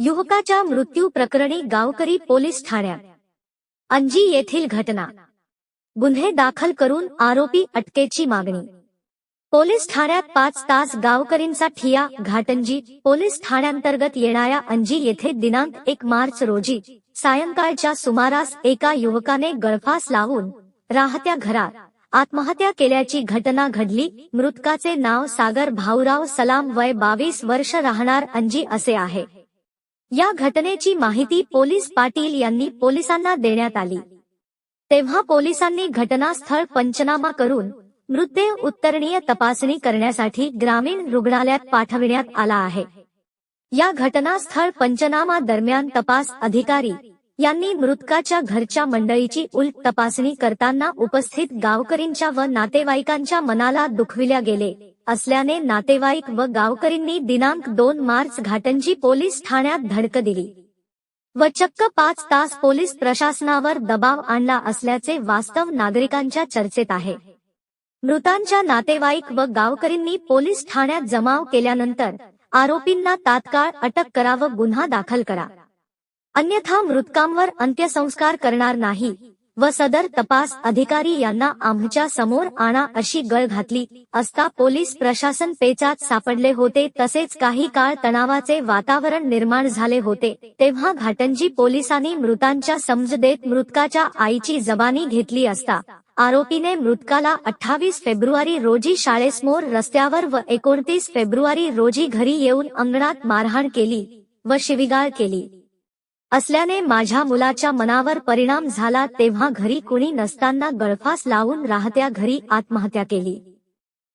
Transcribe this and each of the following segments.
युवकाच्या मृत्यू प्रकरणी गावकरी पोलीस ठाण्यात अंजी येथील घटना. गुन्हे दाखल करून आरोपी अटकेची मागणी. पोलीस ठाण्यात पाच तास गावकरींचा ठिया घाटंजी पोलीस ठाण्यांतर्गत येणाऱ्या अंजी येथे दिनांक एक मार्च रोजी सायंकाळच्या सुमारास एका युवकाने गळफास लावून राहत्या घरात आत्महत्या केल्याची घटना घडली. मृतकाचे नाव सागर भाऊराव सलाम वय बावीस वर्ष राहणार अंजी असे आहे. या घटनेची माहिती पोलीस पाटील यांनी पोलिसांना देण्यात आली. तेव्हा पोलिसांनी घटनास्थळ पंचनामा करून मृतदेह उत्तरणीय तपासणी करण्यासाठी ग्रामीण रुग्णालयात पाठविण्यात आला आहे. या घटनास्थळ पंचनामा दरम्यान तपास अधिकारी यांनी मृतकाच्या घरच्या मंडळीची उलट तपासणी करताना उपस्थित गावकरींच्या व नातेवाईकांच्या मनाला दुखविल्या गेले. असल्याने नातेवाईक व गावकरींनी दिनांक दोन मार्च घाटंजी पोलीस ठाण्यात धडक दिली. व चक्क पाच तास पोलीस प्रशासनावर दबाव आणला असल्याचे वास्तव नागरिकांच्या चर्चेत आहे. मृतांच्या नातेवाईक व गावकरींनी पोलीस ठाण्यात जमाव केल्यानंतर आरोपींना तात्काळ अटक करा व गुन्हा दाखल करा. अन्यथा मृतकांवर अंत्यसंस्कार करणार नाही. व सदर तपास अधिकारी यांना आमच्यासमोर आणा अशी गळ घातली. असता पोलीस प्रशासन पेचात सापडले होते तसेच काही काळ तणावाचे वातावरण निर्माण झाले होते. तेव्हा घाटंजी पोलिसांनी मृतांच्या समज देत मृतकाच्या आईची जबानी घेतली असता. आरोपीने मृतकाला अठ्ठावीस फेब्रुवारी रोजी शाळेसमोर रस्त्यावर व एकोणतीस फेब्रुवारी रोजी घरी येऊन अंगणात मारहाण केली व शिविगाळ केली. असल्याने माझ्या मुलाच्या मनावर परिणाम झाला तेव्हा घरी कुणी नसताना गळफास लावून राहत्या घरी आत्महत्या केली.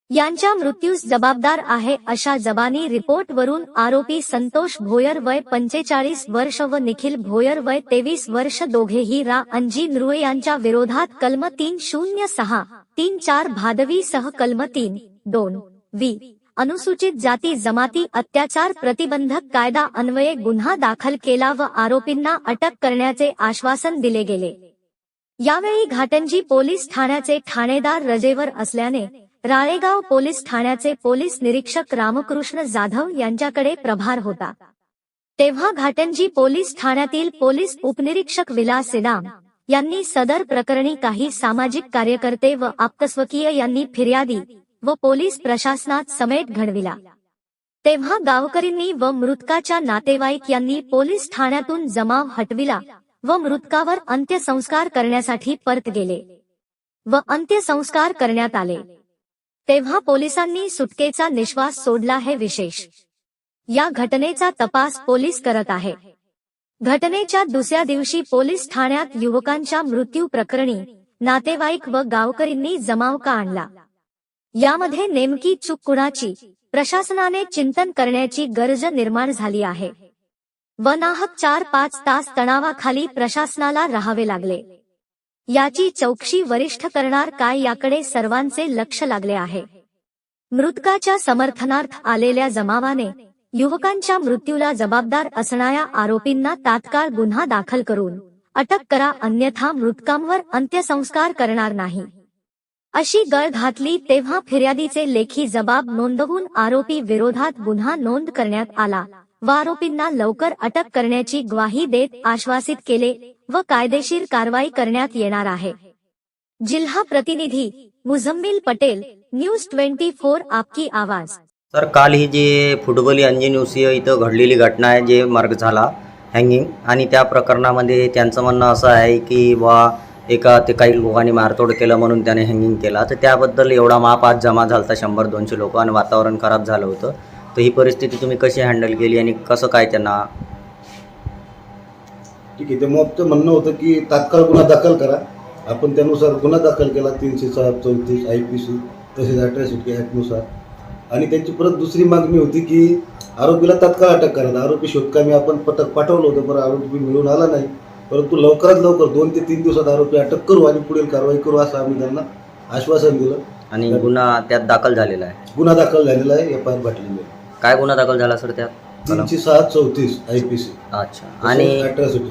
यांच्या मृत्यूस जबाबदार आहे अशा जबानी रिपोर्टवरून आरोपी संतोष भोयर वय पंचेचाळीस वर्ष व निखिल भोयर वय तेवीस वर्ष दोघेही रा. अंजी नृए यांच्या विरोधात कलम तीन शून्य सहा तीन चार भादवी सह कलम तीन दोन वी. अनुसूचित जाती जमाती अत्याचार प्रतिबंधक कायदा अन्वये गुन्हा दाखल केला व आरोपींना अटक करण्याचे आश्वासन दिले गेले. यावेळी घाटंजी पोलीस ठाण्याचे ठाणेदार रजेवर असल्याने राळेगाव पोलीस ठाण्याचे पोलीस निरीक्षक रामकृष्ण जाधव यांच्याकडे प्रभार होता. तेव्हा घाटंजी पोलीस ठाण्यातील पोलीस उपनिरीक्षक विलास सिडाम यांनी सदर प्रकरणी काही सामाजिक कार्यकर्ते व आप्तस्वकीय यांनी फिर्यादी व पोलीस प्रशासनात समेट घडविला. तेव्हा गावकरींनी व मृतकाच्या नातेवाईक यांनी पोलीस ठाण्यातून जमाव हटविला व मृतकावर अंत्यसंस्कार करण्यासाठी परत गेले व अंत्यसंस्कार करण्यात आले. तेव्हा पोलिसांनी सुटकेचा निश्वास सोडला हे विशेष. या घटनेचा तपास पोलीस करत आहे. घटनेच्या दुसऱ्या दिवशी पोलीस ठाण्यात युवकांच्या मृत्यू प्रकरणी नातेवाईक व गावकरींनी जमाव का आणला? यामध्ये नेमकी चूक कुणाची? प्रशासनाने चिंतन करण्याची गरज निर्माण झाली आहे. वनाहक चार पाच तास तणावाखाली प्रशासनाला राहावे लागले. याची चौकशी वरिष्ठ करणार काय याकडे सर्वांचे लक्ष लागले आहे. मृतकाच्या समर्थनार्थ आलेल्या जमावाने युवकांच्या मृत्यूला जबाबदार असणाऱ्या आरोपींना तात्काळ गुन्हा दाखल करून अटक करा अन्यथा मृतकांवर अंत्यसंस्कार करणार नाही. अशी गळ घातली तेव्हा फिर्यादीचे लेखी जबाब नोंदवून आरोपी विरोधात गुन्हा नोंद करण्यात आला. व आरोपींना लवकर अटक करण्याची ग्वाही देत आश्वासित केले व कायदेशीर कारवाई करण्यात येणार आहे. जिल्हा प्रतिनिधी Muzammil Patel news twenty four आपकी आवाज. सर काल ही जी फुटबॉल अंजन्युसिय इथं घडलेली घटना आहे जे मार्ग झाला हँगिंग आणि त्या प्रकरणामध्ये त्यांचं म्हणणं असं आहे की बा एका ते काही लोकांनी मारतोड केलं म्हणून त्याने हँगिंग केला. तर त्याबद्दल एवढा माप आज जमा झाला होता शंभर दोनशे लोक आणि वातावरण खराब झालं होतं. तर ही परिस्थिती तुम्ही कशी हँडल केली आणि कसं काय त्यांना ठीक आहे ते मॉबचं म्हणणं होतं की तात्काळ गुन्हा दाखल करा. आपण त्यानुसार गुन्हा दाखल केला तीनशे सहा चौतीस आय पी सी तसेच अट्रॅसिटी ॲक्टनुसार आणि त्यांची परत दुसरी मागणी होती की आरोपीला तात्काळ अटक करा. आरोपी शोधकामी आपण पथक पाठवलं होतं पण आरोपी मिळून आला नाही. परंतु लवकरात लवकर दोन ते तीन दिवसात आरोपी अटक करू आणि पुढील कारवाई करू असं आम्ही त्यांना आश्वासन दिलं. आणि गुन्हा त्यात दाखल झालेला आहे? गुन्हा दाखल झालेला आहे एफ आय आर काय गुन्हा दाखल झाला सर त्यात? तीनशे सहा चौतीस आय पी सी. अच्छा. आणि अट्रॅसिटी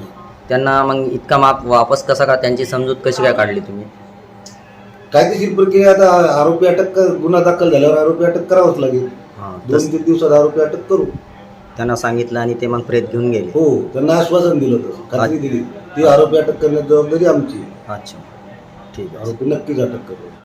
त्यांना मग इतका माप वापस कसा का त्यांची समजूत कशी काय काढली तुम्ही? कायदेशीर प्रक्रिया आता आरोपी अटक गुन्हा दाखल झाल्यावर आरोपी अटक करावंच लागेल. दोन तीन दिवसात आरोपी अटक करू. त्यांना सांगितलं आणि ते मग प्रेत घेऊन गेले. हो त्यांना आश्वासन दिलं होतं खात्री दिली. ती आरोपी अटक करण्याची जबाबदारी आमची. अच्छा. ठीक आहे. आरोपी नक्कीच अटक करू